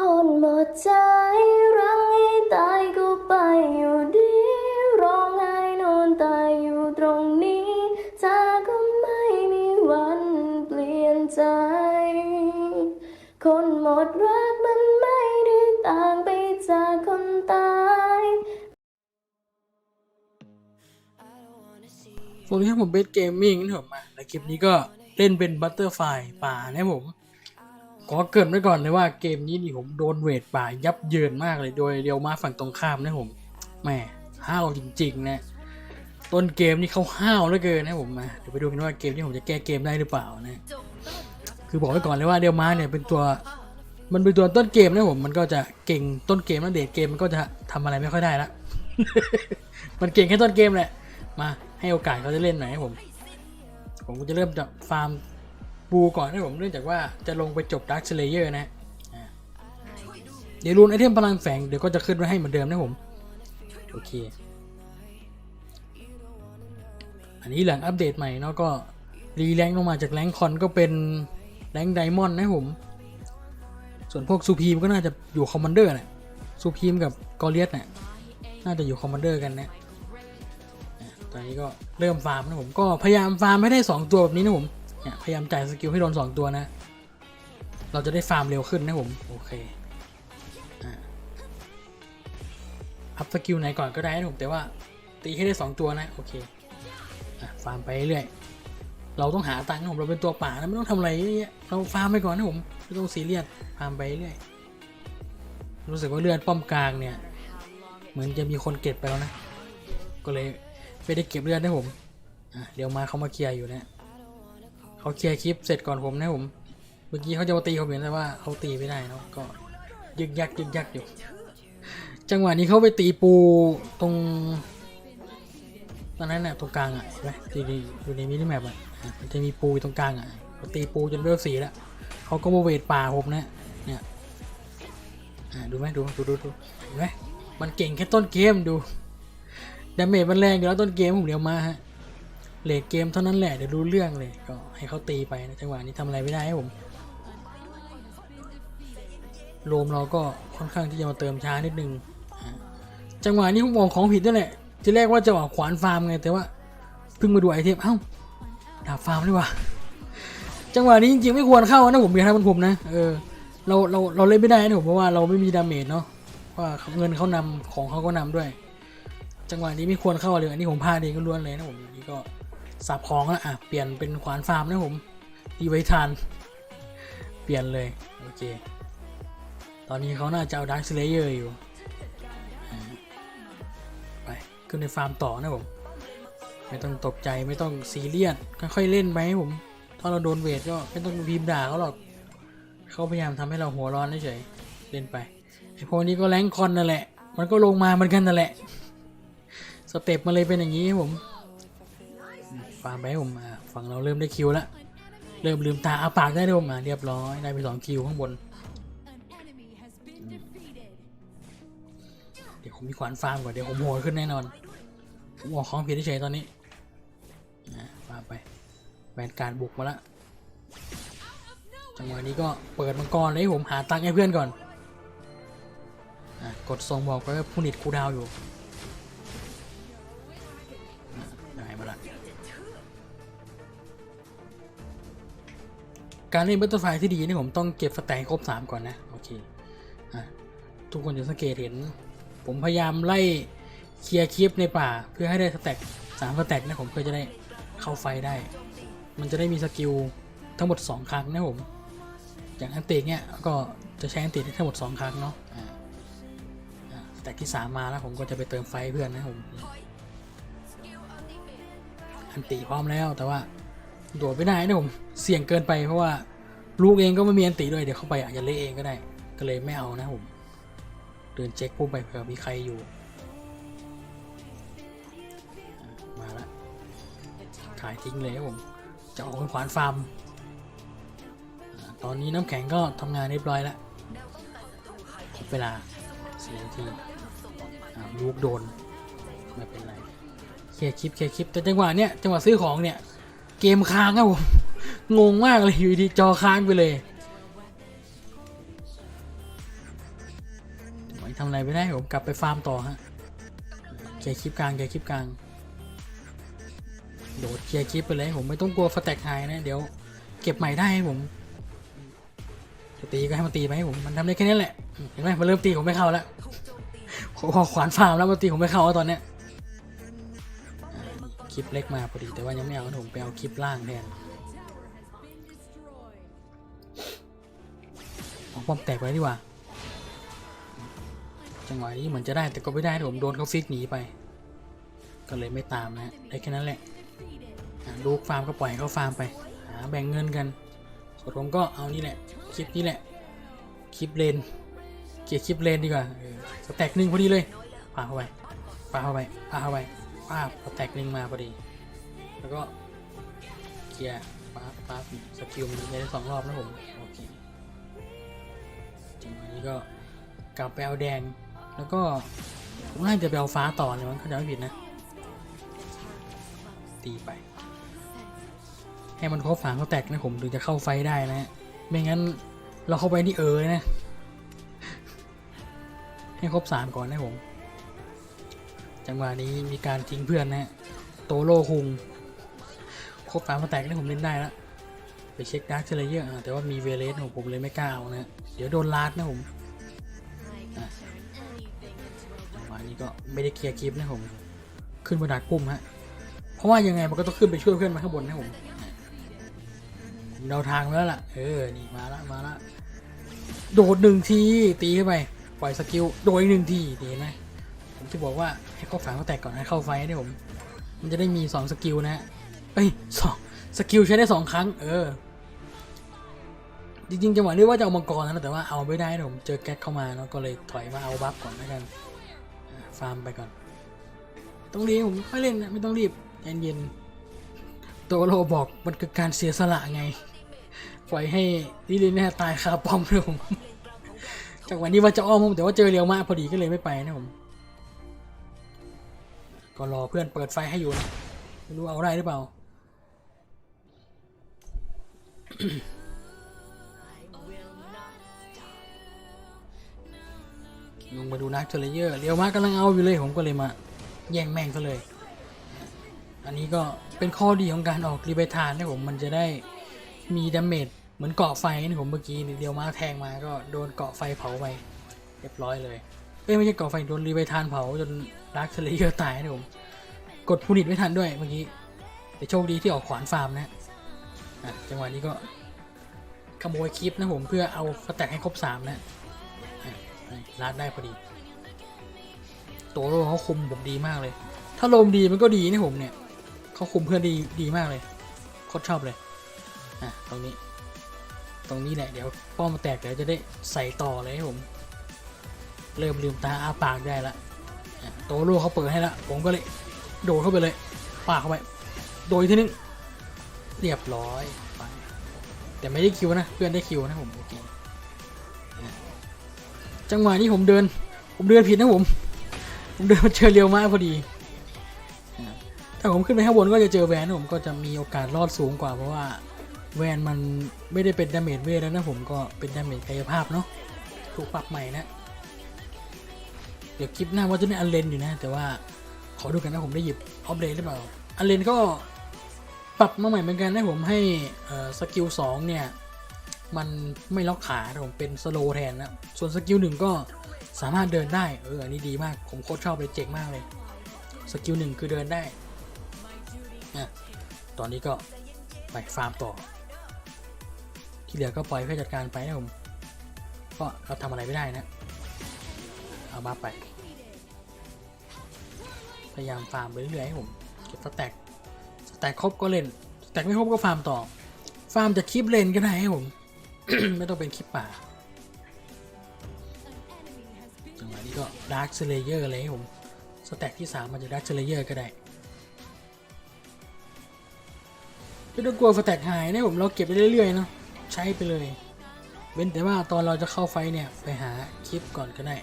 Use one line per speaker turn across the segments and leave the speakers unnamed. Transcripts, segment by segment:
คนหมดใจรังให้ตายก็ไปอยู่ดีร้องไห้นอนตายอยู่ตรงนี้เธอก็ไม่มีวันเปลี่ยนใจ คนหมดรักมันไม่ได้ต่างไปจากคนตาย
สวัสดีครับผมเบสเกมมิ่งนะผมมาในคลิปนี้ก็เล่นเป็นบัตเตอร์ไฟป่านะผม ขอเกินไว้ก่อนเลยว่าเกมนี้นี่ผมโดนเวทป่ายับเยินมากเลยโดยเรียวมาฝั่งตรงข้ามนะผมแหม่ห้าวจริงๆนะต้นเกมนี่เขาห้าวเหลือเกินนะผมมาเดี๋ยวไปดูกันว่าเกมนี้ผมจะแก้เกมได้หรือเปล่านะคือบอกไว้ก่อนเลยว่าเรียวมาเนี่ยเป็นตัวมันเป็นตัวต้นเกมนะผมมันก็จะเก่งต้นเกมแล้วเดทเกมมันก็จะทำอะไรไม่ค่อยได้ละมันเก่งแค่ต้นเกมแหละมาให้โอกาสเขาจะเล่นหน่อยให้ผม ผมก็จะเริ่มจากฟาร์ม บูก่อนให้ผมเนื่องจากว่าจะลงไปจบดักเชเลเยอร์นะเดี๋ยวรูนไอเทมพลังแฝงเดี๋ยวก็จะขึ้นไว้ให้เหมือนเดิมนะผม โอเค อันนี้หลังอัปเดตใหม่เนาะก็ รีแรงลงมาจากแรงคอนก็เป็นแรงไดมอนด์นะผม ส่วนพวกซูพีมก็น่าจะอยู่คอมมานเดอร์แหละซูพีมกับกอเลียสเนี่ยน่าจะอยู่คอมมานเดอร์กันนะตอนนี้ก็เริ่มฟาร์มนะผมก็พยายามฟาร์มให้ได้ 2 ตัวแบบนี้นะผม เนี่ยพยายามจ่ายสกิลให้โดน2ตัวนะ เราจะได้ฟาร์มเร็วขึ้นนะผม โอเคอัพสกิลไหนก่อนก็ได้นะผมแต่ว่าตีให้ได้2ตัวนะ โอเคอฟาร์มไปเรื่อยเราต้องหาตังค์นะผมเราเป็นตัวป่านะไม่ต้องทำอะไรเยอะเราฟาร์มไปก่อนนะผมไม่ต้องซีเรียสฟาร์มไปเรื่อยรู้สึกว่าเลือดป้อมกลางเนี่ย เหมือนจะมีคนเก็บไปแล้วนะ ก็เลยไม่ได้เก็บเลือดนะผมเดี๋ยวมาเขามาเคลียร์อยู่นะ เขาเคลียร์คลิปเสร็จก่อนผมนะผม เมื่อกี้เขาจะมาตีผมเห็นแต่ว่าเขาตีไม่ได้เนาะก็ยึกยักยึกยักอยู่ จังหวะนี้เขาไปตีปูตรงตอนนั้นน่ะตรงกลางอะเห็นไหมตีอยู่ในมินิแมปอะมันจะมีปูอยู่ตรงกลางอะตีปูจนเลือดสีแล้วเขาก็มาเวทป่าผมนะเนี่ยอะดูไหมดูดูดูดูเห็นไหมมันเก่งแค่ต้นเกมดูดาเมจมันแรงอยู่แล้วต้นเกมผมเดียวมาฮะ เลดเกมเท่านั้นแหละเดี๋ยวรู้เรื่องเลยก็ให้เขาตีไปนะจังหวะนี้ทำอะไรไม่ได้ให้ผมโรมเราก็ค่อนข้างที่จะมาเติมช้านิดนึงจังหวะนี้ผมมองของผิดนั่นแหละทีแรกว่าจะออกขวานฟาร์มไงแต่ว่าเพิ่งมาดูไอเทมเอ้าดาบฟาร์มดีกว่าจังหวะนี้จริงๆไม่ควรเข้านะผมเบียร์ทำผมนะเออเราเราเราเล่นไม่ได้นะผมเพราะว่าเราไม่มีดาเมจเนาะว่าเงินเขานำของเขาก็นำด้วย จังหวะนี้ไม่ควรเข้าเลยอันนี้ผมพลาดเองก็ล้วนเลยนะผมอันนี้ก็ สับของแล้วอะเปลี่ยนเป็นขวานฟาร์มนะผมดีไว้ทันเปลี่ยนเลย โอเค ตอนนี้เขาน่าจะเอาดักสเลเยอร์อยู่ ไป ขึ้นในฟาร์มต่อนะผม ไม่ต้องตกใจไม่ต้องซีเรียสค่อยๆเล่นไปผม ถ้าเราโดนเวทก็ไม่ต้องพิมพ์ด่าเขาหรอก เขาพยายามทำให้เราหัวร้อนเฉยเล่นไปไอพวกนี้ก็แรงคอนนั่นแหละ มันก็ลงมาเหมือนกันนั่นแหละ สเต็ปมาเลยเป็นอย่างนี้ผม ฟาร์มไปให้ผมฝั่งเราเริ่มได้คิวแล้วเริ่มลืมตาอาปากได้ด้วยผมเรียบร้อยได้ไปสองคิวข้างบนเดี๋ยวผมมีขวานฟาร์มก่อนเดี๋ยวผมโหดขึ้นแน่นอนผมออกของผิดเฉยตอนนี้อะฟาร์มไปแวนการบุกมาละจังหวะนี้ก็เปิดมังกรเลยผมหาตังค์ให้เพื่อนก่อนอกดส่งบอกไปว่าผู้นิดคูดาวอยู่ การเล่นบัตเตอร์ไฟที่ดีนี่ผมต้องเก็บสแต็กครบ 3 ก่อนนะ โอเคอทุกคนจะสังเกตเห็น ผมพยายามไล่เคลียร์คลิปในป่า เพื่อให้ได้สแต็กสามสแต็กนะผมเพื่อจะได้เข้าไฟได้ มันจะได้มีสกิลทั้งหมด 2 ครั้งนะผม อย่างอันติเนี่ยก็จะใช้อันติได้ทั้งหมด 2 ครั้งเนาะสแต็กที่ 3 มาแล้วผมก็จะไปเติมไฟเพื่อนนะผมอันติพร้อมแล้วแต่ว่า โดดไม่ได้นะผมเสี่ยงเกินไปเพราะว่าลูกเองก็ไม่มีอันติด้วยเดี๋ยวเข้าไปอาจจะเละเองก็ได้ ก็เลยไม่เอานะผม เดินเช็คปุ๊บไปเผื่อมีใครอยู่ มาละขายทิ้งเลยผม จะออกเป็นขวานฟาร์ม ตอนนี้น้ำแข็งก็ทำงานเรียบร้อยแล้วครบเวลาสี่นาทีลูกโดน ไม่เป็นไร เคลียร์คลิปเคลียร์คลิปแต่จังหวะเนี้ยจังหวะซื้อของเนี่ย เกมค้างครับผม งงมากเลยอยู่ดีจอค้างไปเลยทำอะไรไม่ได้ผมกลับไปฟาร์มต่อฮะเคลียร์คลิปกลางเคลียร์คลิปกลาง โดดเคลียร์คลิปไปเลยผมไม่ต้องกลัวสแตกหายนะ เดี๋ยว เก็บใหม่ได้ให้ผมจะตีก็ให้มันตีไปให้ผมมันทำได้แค่นี้แหละเห็นไหมมันเริ่มตีผมไม่เข้าแล้วพอขวานฟาร์มแล้วมันตีผมไม่เข้าแล้วตอนเนี้ย ลิปเล็กมาพอดีแต่ว่ายังไม่เอานะผมไปเอาคลิปล่างแทนเอาป้อมแตกไปดีกว่า จังหวะนี้เหมือนจะได้แต่ก็ไม่ได้ผมโดนเขาฟิกหนีไป ก็เลยไม่ตามนะได้แค่นั้นแหละลูกฟาร์มก็ปล่อยเขาฟาร์มไป หาแบ่งเงินกันส่วนผมก็เอานี่แหละคลิปนี้แหละคลิปเลนเกียร์คลิปเลนดีกว่าออสแต็กหนึ่งพอดีเลยปาเข้าไปปาเข้าไปปาเข้าไป ปาสแตกหนึ่งมาพอดี แล้วก็เคลียร์ปาปาสกิลมันได้สองรอบนะผมโอเคจังหวะนี้ก็กลับไปเอาแดง แล้วก็ผมน่าจะไปเอาฟ้าต่อเลยมั้งเขาจะไม่ผิดนะ ตีไป ให้มันครบฝางเขาแตกนะผมถึงจะเข้าไฟได้นะ ไม่งั้นเราเข้าไปนี่เออเลยนะ ให้ครบสามก่อนนะผม จังหวะนี้มีการทิ้งเพื่อนนะฮะโตโลคุงครบสามเขาแตกนะผมเล่นได้แล้วไปเช็คดาร์คเชลเยอร์แต่ว่ามีเวเลสของผมเลยไม่กล้าเอานะ เดี๋ยวโดนลาดนะผมจังหวะนี้ก็ไม่ได้เคลียร์คลิปนะผม ขึ้นบนดาดปุ่มฮะ เพราะว่ายังไงมันก็ต้องขึ้นไปช่วยเพื่อนมาข้างบนนะผมเดาทางแล้วล่ะ เออ นี่มาละมาละ โดดหนึ่งทีตีเข้าไป ปล่อยสกิล โดดอีกหนึ่งทีดีไหม ผมจะบอกว่าให้เข้าฝังเขาแตกก่อนให้เข้าไฟนะผม มันจะได้มีสองสกิลนะฮะเอ้ยสองสกิลใช้ได้สองครั้ง เออ จริงๆจังหวะนี้ว่าจะเอามังกรนะแต่ว่าเอาไม่ได้นะผมเจอแก๊กเข้ามาแล้วก็เลยถอยมาเอาบัฟก่อนแล้วกันฟาร์มไปก่อนต้องรีบผมไม่เล่นนะไม่ต้องรีบเย็นๆโตโรบอกมันคือการเสียสละไง ปล่อยให้ลิลินเนี่ยตายคาป้อมเลยผมจากวันนี้ว่าจะอ้อมผมแต่ว่าเจอเรียวมากพอดีก็เลยไม่ไปนะผม ก็รอเพื่อนเปิดไฟให้อยู่นะไม่รู้เอาได้หรือเปล่า ลงมาดูนักเทเลเยอร์เรียวมากกำลังเอาอยู่เลยผมก็เลยมาแย่งแม่งเขาเลย อันนี้ก็เป็นข้อดีของการออกรีเบทานนะผมมันจะได้มีดาเมจเหมือนเกาะไฟนี่ผมเมื่อกี้เดียวมาแทงมาก็โดนเกาะไฟเผาไปเรียบร้อยเลยเอ้ยไม่ใช่เกาะไฟโดนรีเบทานเผาจน ดักเทเลเยอร์ตายนะผม กดพูนิตไม่ทันด้วยเมื่อกี้ แต่โชคดีที่ออกขวานฟาร์มนะจังหวะนี้ก็ขโมยคลิปนะผมเพื่อเอาสแต็กให้ครบสามนะลาดได้พอดีโตโรเขาคุมผมดีมากเลย ถ้าลมดีมันก็ดีนะผมเนี่ยเขาคุมเพื่อนดีดีมากเลยโคตรชอบเลยอะตรงนี้ ตรงนี้แหละเดี๋ยวป้อมมาแตกเดี๋ยวจะได้ใส่ต่อเลยผม เริ่มลืมตาอาปากได้ละ โตโร่เขาเปิดให้และผมก็เลยโดดเข้าไปเลยปากเข้าไปโดยที่นึงเรียบร้อยไปแต่ไม่ได้คิวนะเพื่อนได้คิวนะผมโอเคจังหวะนี้ผมเดิน ผมเดินผิดนะผม ผมเดินมาเจอเรียวมากพอดีถ้าผมขึ้นไปข้างบนก็จะเจอแวนนะผมก็จะมีโอกาสรอดสูงกว่าเพราะว่าแวนมันไม่ได้เป็นดาเมจเวทแล้วนะผมก็เป็นดาเมจกายภาพเนาะถูกปรับใหม่นะ เดี๋ยวคลิปหน้าว่าจะได้อันเลนอยู่นะ แต่ว่าขอดูกันนะผมได้หยิบออฟเลนหรือเปล่า อันเลนก็ปรับมาใหม่เหมือนกันนะผมให้สกิลสองเนี่ย มันไม่ล็อกขาผมเป็นสโลแทนนะ ส่วนสกิลหนึ่งก็สามารถเดินได้ เอออันนี้ดีมาก ผมโคตรชอบเลยเจ๋งมากเลย สกิลหนึ่งคือเดินได้อะตอนนี้ก็ไปฟาร์มต่อ ที่เหลือก็ปล่อยเพื่อจัดการไปนะผม ก็เราทำอะไรไม่ได้นะ เอามาไป พยายามฟาร์มไปเรื่อยๆให้ผมเก็บสแต็กสแต็กครบก็เล่นสแต็กไม่ครบก็ฟาร์มต่อ ฟาร์มจากคลิปเลนก็ได้ให้ผม ไม่ต้องเป็นคลิปป่าจังหวะนี้ก็ดาร์คเซเลเยอร์เลยให้ผมสแต็กที่ 3 มันจะดาร์คเซเลเยอร์ก็ได้ไม่ต้องกลัวสแต็กหายนะผมเราเก็บไปเรื่อยๆเนาะใช้ไปเลย เว้นแต่ว่าตอนเราจะเข้าไฟเนี่ย ไปหาคลิปก่อนก็ได้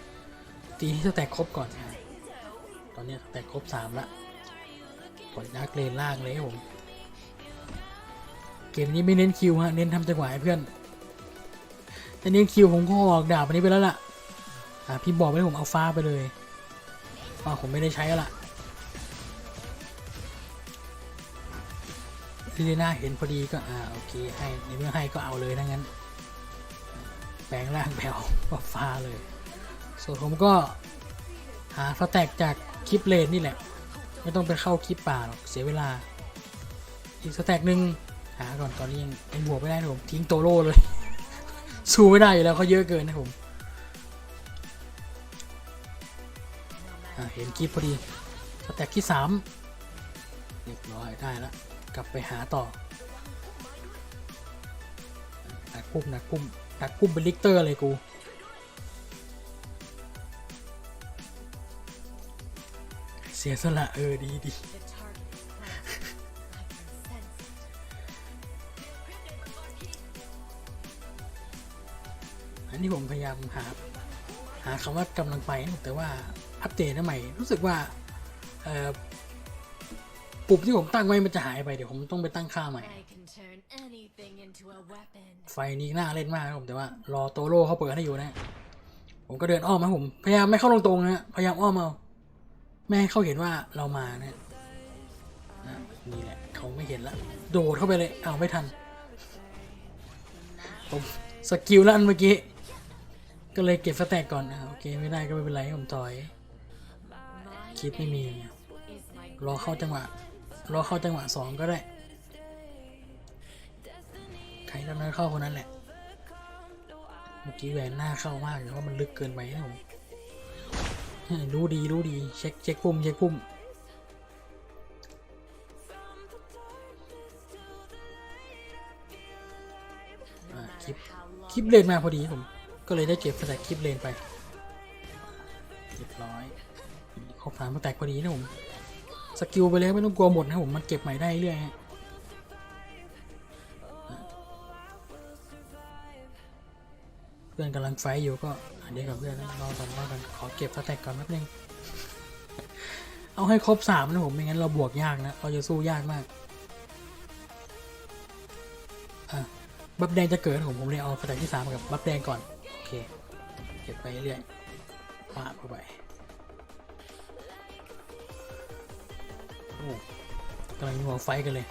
ตีให้สแต็กครบก่อน ตอนนี้สแต็กครบ3ละปล่อยดาร์เลนล่างเลยผม เกมนี้ไม่เน้นคิวฮะ เน้นทำจังหวะให้เพื่อนแต่เน้นคิวผมก็ออกดาบอันนี้ไปแล้วล่ะ อ่าพี่บอกไปผมเอาฟ้าไปเลยว่าผมไม่ได้ใช้แล้วล่ะลิเลน่าเห็นพอดีก็อ่าโอเคให้ในเมื่อให้ก็เอาเลยถ้างั้น แปลงร่างแผ่วฟ้าเลย ส่วนผมก็หาสแต็กจากคลิปเลนนี่แหละ ไม่ต้องไปเข้าคลิปป่าหรอก เสียเวลา อีกสแต็กหนึ่งหาก่อนตอนนี้ยังยังบวกไม่ได้นะผมทิ้งโตโร่เลย สู้ไม่ได้อยู่แล้วเขาเยอะเกินนะผมเห็นคลิปพอดีสแต็กที่สามเรียบร้อยได้แล้วกลับไปหาต่อหนักกุ้มหนักกุ้มหนักกุ้มเป็นลิกเตอร์เลยกู เสียสละเออดีดีอันนี้ผมพยายามหา หาคำว่ากำลังไป แต่ว่าอัปเดตใหม่ รู้สึกว่าปุ่มที่ผมตั้งไว้มันจะหายไป เดี๋ยวผมต้องไปตั้งค่าใหม่ ไฟนี้น่าเล่นมากครับผม แต่ว่ารอโตโร่เขาเปิดให้อยู่นะ ผมก็เดินอ้อมนะผม พยายามไม่เข้าตรงๆนะ พยายามอ้อมเอา ไม่ให้เขาเห็นว่าเรามาเนะนะนี่แหละเขาไม่เห็นละโดดเข้าไปเลยเอาไม่ทันผมสกิลล้วอันเมื่อกี้ ก็เลยเก็บสแต็กก่อนอะโอเคไม่ได้ก็ไม่เป็นไรผมถอยคิดไม่มีรอเข้าจังหวะรอเข้าจังหวะสองก็ได้ใครทำนั้นเข้าคนนั้นแหละเมื่อกี้แหวนหน้าเข้ามากแต่ว่ามันลึกเกินไปนะผม รู้ดีรู้ดีเช็คเช็คปุ่มเช็คปุ่มคลิปคลิปเลนมาพอดีผม ก็เลยได้เก็บสแต็กคลิปเลนไปเรียบร้อยครบสามสแต็กพอดีนะผมสกิลไปเลยไม่ต้องกลัวหมดนะผมมันเก็บใหม่ได้เรื่อยฮะเพื่อนกำลังไฟอยู่ก็ เดี๋ยวกับเพื่อนนะรอก่อนรอก่อนขอเก็บสแต็กก่อนแป๊บนึง เอาให้ครบสามนะผมไม่งั้นเราบวกยากนะเราจะสู้ยากมากอะบัฟแดงจะเกิดผมผมเลยเอาสแต็กที่สามกับบัฟแดงก่อนโอเคเก็บไปเรื่อยปาดเข้าไปโอ้กำลังหัวไฟกันเลย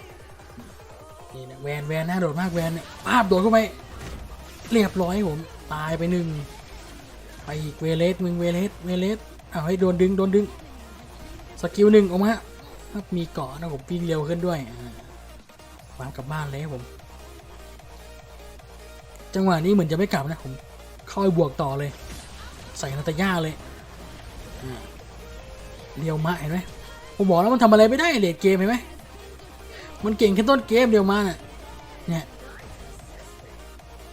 นี่นะแวนแวนน่าโดดมากแวนเนี่ยภาพโดดเข้าไปเรียบร้อยผม ตายไปหนึ่ง ไปอีกเวเลสมึงเวเลสเวเลสเอาให้โดนดึงโดนดึงสกิลหนึ่งออกมาครับมีเกาะนะผมวิ่งเร็วขึ้นด้วยวางกลับบ้านเลยครับผม จังหวะนี้เหมือนจะไม่กลับนะผมเข้าบวกต่อเลย ใส่นาตาย่าเลยเรียวมาเห็นไหมผมบอกแล้วมันทำอะไรไม่ได้เลดเกมเห็นไหมมันเก่งแค่ต้นเกมเดียวมาน่ะเนี่ย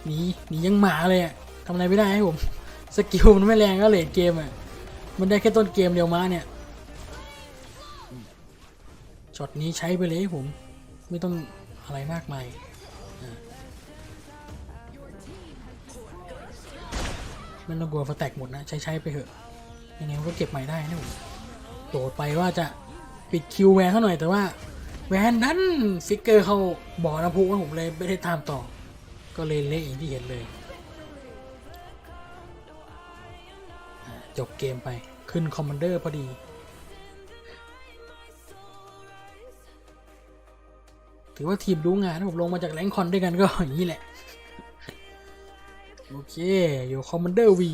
หนีหนียังหมาเลยอะทำอะไรไม่ได้ให้ผม สกิลมันไม่แรงก็เลดเกมอะมันได้แค่ต้นเกมเดียวมาเนี่ย ช็อตนี้ใช้ไปเลยผม ไม่ต้องอะไรมากมายไม่ต้องกลัวฟแตกหมดนะ ใช้ใช้ไปเถอะ ยังไงก็เก็บใหม่ได้นะผมโดดไปว่าจะปิดคิวแวนเขาหน่อยแต่ว่าแวนนั้นฟิกเกอร์เขาบ่อน้ำพุนผมเลยไม่ได้ตามต่อ ก็เลยเละอย่างที่เห็นเลย จบเกมไปขึ้นคอมมานเดอร์พอดีถือว่าทีมรู้งานผมลงมาจากแรงคอนด้วยกันก็อย่างนี้แหละ โอเค อยู่คอมมานเดอร์วี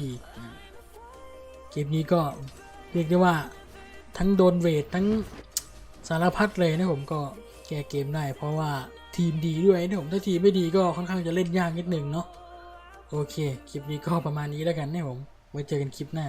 เกมนี้ก็เรียกได้ว่าทั้งโดนเวททั้งสารพัดเลยนะผมก็แก้เกมได้ เพราะว่าทีมดีด้วยนะผมถ้าทีมไม่ดีก็ค่อนข้างจะเล่นยากนิดนึงเนาะโอเค คลิปนี้ก็ประมาณนี้แล้วกันนะผมไว้เจอกันคลิปหน้า